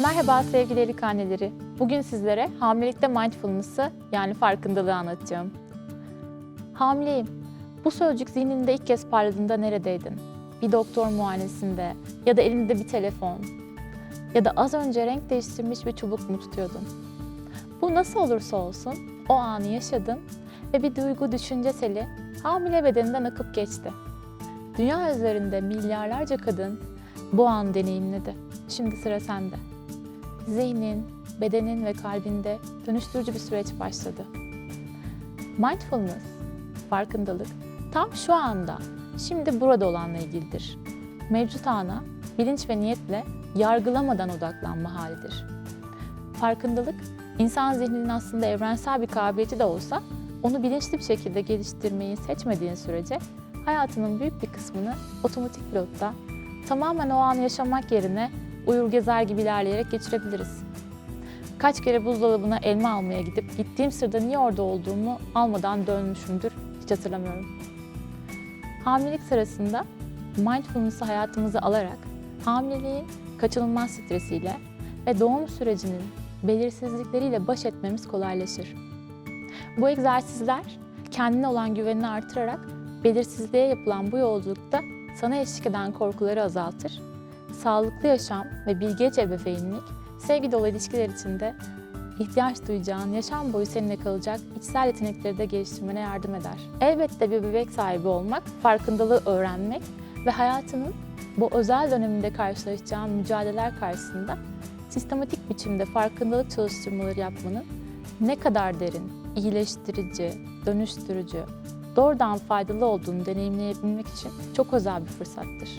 Merhaba sevgili erik anneleri. Bugün sizlere hamilelikte mindfulness'ı yani farkındalığı anlatacağım. Hamileyim. Bu sözcük zihninde ilk kez parladığında neredeydin? Bir doktor muayenesinde ya da elinde bir telefon ya da az önce renk değiştirmiş bir çubuk mu tutuyordun? Bu nasıl olursa olsun o anı yaşadın ve bir duygu düşünce seli hamile bedeninden akıp geçti. Dünya üzerinde milyarlarca kadın bu an deneyimledi. Şimdi sıra sende. Zihnin, bedenin ve kalbinde dönüştürücü bir süreç başladı. Mindfulness, farkındalık tam şu anda, şimdi burada olanla ilgilidir. Mevcut ana bilinç ve niyetle yargılamadan odaklanma halidir. Farkındalık, insan zihninin aslında evrensel bir kabiliyeti de olsa onu bilinçli bir şekilde geliştirmeyi seçmediğin sürece hayatının büyük bir kısmını otomatik pilotta tamamen o anı yaşamak yerine uyur gezer gibi ilerleyerek geçirebiliriz. Kaç kere buzdolabına elma almaya gidip gittiğim sırada niye orada olduğumu almadan dönmüşümdür hiç hatırlamıyorum. Hamilelik sırasında mindfulness'ı hayatımıza alarak hamileliğin kaçınılmaz stresiyle ve doğum sürecinin belirsizlikleriyle baş etmemiz kolaylaşır. Bu egzersizler kendine olan güvenini artırarak belirsizliğe yapılan bu yolculukta sana eşlik eden korkuları azaltır, sağlıklı yaşam ve bilgeç ebeveynlik, sevgi dolu ilişkiler içinde ihtiyaç duyacağın, yaşam boyu seninle kalacak içsel yetenekleri de geliştirmene yardım eder. Elbette bir bebek sahibi olmak, farkındalığı öğrenmek ve hayatının bu özel döneminde karşılaşacağın mücadeleler karşısında sistematik biçimde farkındalık çalıştırmaları yapmanın ne kadar derin, iyileştirici, dönüştürücü, doğrudan faydalı olduğunu deneyimleyebilmek için çok özel bir fırsattır.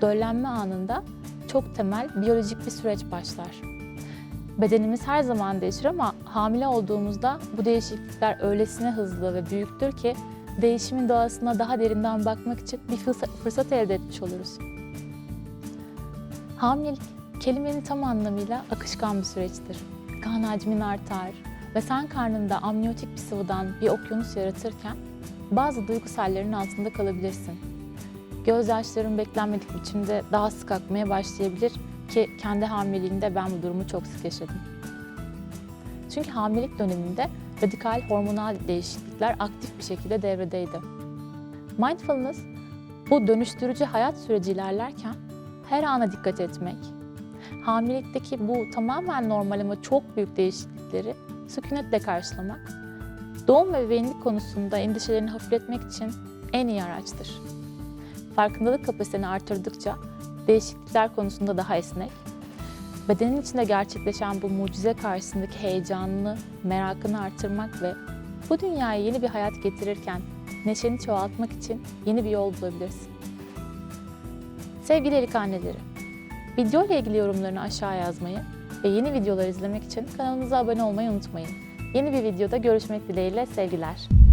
Döllenme anında çok temel biyolojik bir süreç başlar. Bedenimiz her zaman değişir ama hamile olduğumuzda bu değişiklikler öylesine hızlı ve büyüktür ki değişimin doğasına daha derinden bakmak için bir fırsat, elde etmiş oluruz. Hamilelik kelimenin tam anlamıyla akışkan bir süreçtir. Kan hacmin artar ve sen karnında amniyotik bir sıvıdan bir okyanus yaratırken bazı duygusallerin altında kalabilirsin. Gözyaşların beklenmedik biçimde daha sık akmaya başlayabilir ki kendi hamileliğimde ben bu durumu çok sık yaşadım. Çünkü hamilelik döneminde radikal hormonal değişiklikler aktif bir şekilde devredeydi. Mindfulness, bu dönüştürücü hayat süreci ilerlerken her ana dikkat etmek, hamilelikteki bu tamamen normal ama çok büyük değişiklikleri sükunetle karşılamak, doğum ve bebeğinlik konusunda endişelerini hafifletmek için en iyi araçtır. Farkındalık kapasiteni artırdıkça değişiklikler konusunda daha esnek, bedenin içinde gerçekleşen bu mucize karşısındaki heyecanını, merakını artırmak ve bu dünyaya yeni bir hayat getirirken neşeni çoğaltmak için yeni bir yol bulabilirsin. Sevgili erik anneleri, video ile ilgili yorumlarını aşağı yazmayı ve yeni videolar izlemek için kanalımıza abone olmayı unutmayın. Yeni bir videoda görüşmek dileğiyle sevgiler.